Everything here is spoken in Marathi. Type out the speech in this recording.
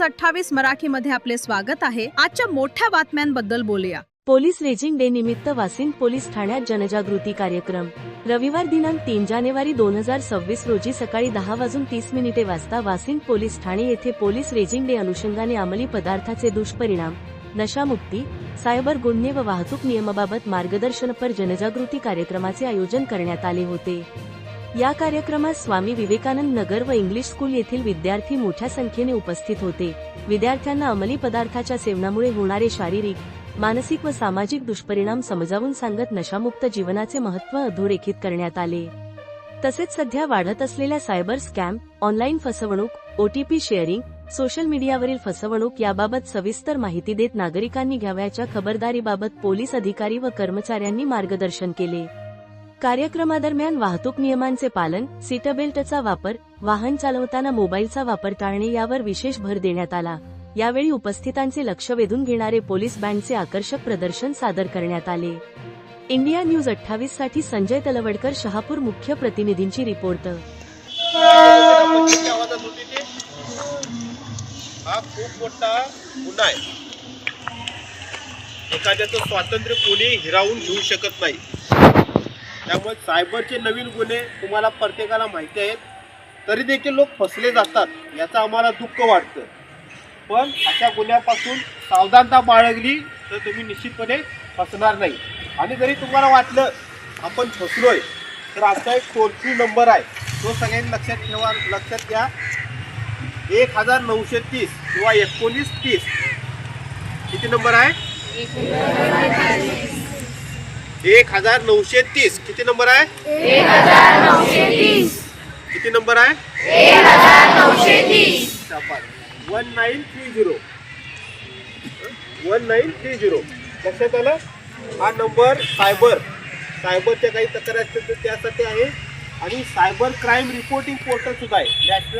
न्यूज अठ्ठावीस मराठीमध्ये आपले स्वागत आहे. आजच्या मोठ्या बातम्यांबद्दल बोलूया. पोलीस रेजिंग डे निमित्त वासिंद पोलीस ठाण्यात जनजागृती कार्यक्रम. रविवार दिनांक तीन जानेवारी दोन हजार सव्वीस रोजी सकाळी दहा वाजून तीस मिनिटे वाजता वासिंद पोलीस ठाणे येथे पोलीस रेजिंग डे अनुषंगाने अंमली पदार्थाचे दुष्परिणाम नशामुक्ती सायबर गुन्हे व वाहतूक नियमाबाबत मार्गदर्शनपर जनजागृती कार्यक्रमाचे आयोजन करण्यात आले होते. या कार्यक्रमात स्वामी विवेकानंद नगर व इंग्लिश स्कूल येथील विद्यार्थी मोठ्या संख्येने उपस्थित होते. विद्यार्थ्यांना अंमली पदार्थाच्या सेवनामुळे होणारे शारीरिक मानसिक व सामाजिक दुष्परिणाम समजावून सांगत नशामुक्त जीवनाचे महत्त्व अधोरेखित करण्यात आले. तसेच सध्या वाढत असलेल्या सायबर स्कॅम ऑनलाईन फसवणूक ओटीपी शेअरिंग सोशल मीडियावरील फसवणूक याबाबत सविस्तर माहिती देत नागरिकांनी घ्यावयाच्या खबरदारीबाबत पोलीस अधिकारी व कर्मचाऱ्यांनी मार्गदर्शन केले. कार्यक्रमादरम्यान वाहतूक नियमांचे पालन सीटबेल्टचा वापर वाहन चालवताना मोबाईलचा वापर टाळणे यावर विशेष भर देण्यात आला. यावेळी उपस्थितांचे लक्ष वेधून घेणारे पोलीस बँडचे आकर्षक प्रदर्शन सादर करण्यात आले. इंडिया न्यूज अठ्ठावीससाठी संजय तलवडकर शहापूर मुख्य प्रतिनिधींची रिपोर्ट. हा खूप मोठा गुन्हा आहे. एखाद्याचं स्वातंत्र्य कोणी हिरावून घेऊ शकत नाही. त्यामुळे सायबरचे नवीन गुन्हे तुम्हाला प्रत्येकाला माहिती आहेत. तरी देखील लोक फसले जातात याचं आम्हाला दुःख वाटतं. पण अशा गुन्ह्यापासून सावधानता बाळगली तर तुम्ही निश्चितपणे फसणार नाही. आणि जरी तुम्हाला वाटलं आपण फसलोय तर आमचा एक टोल फ्री नंबर आहे. तो सगळ्यांनी लक्षात ठेवा लक्षात घ्या. एक हजार नऊशे तीस किंवा एकोणीस तीस. किती नंबर आहे? एक हजार नऊशे तीस. किती नंबर आहे? किती नंबर आहे? One nine three zero one nine three zero लक्षात आलं? हा नंबर सायबर. सायबरच्या काही तक्रारी असतील तर त्यासाठी आहे. आणि सायबर क्राईम रिपोर्टिंग पोर्टल सुद्धा आहे. नॅशनल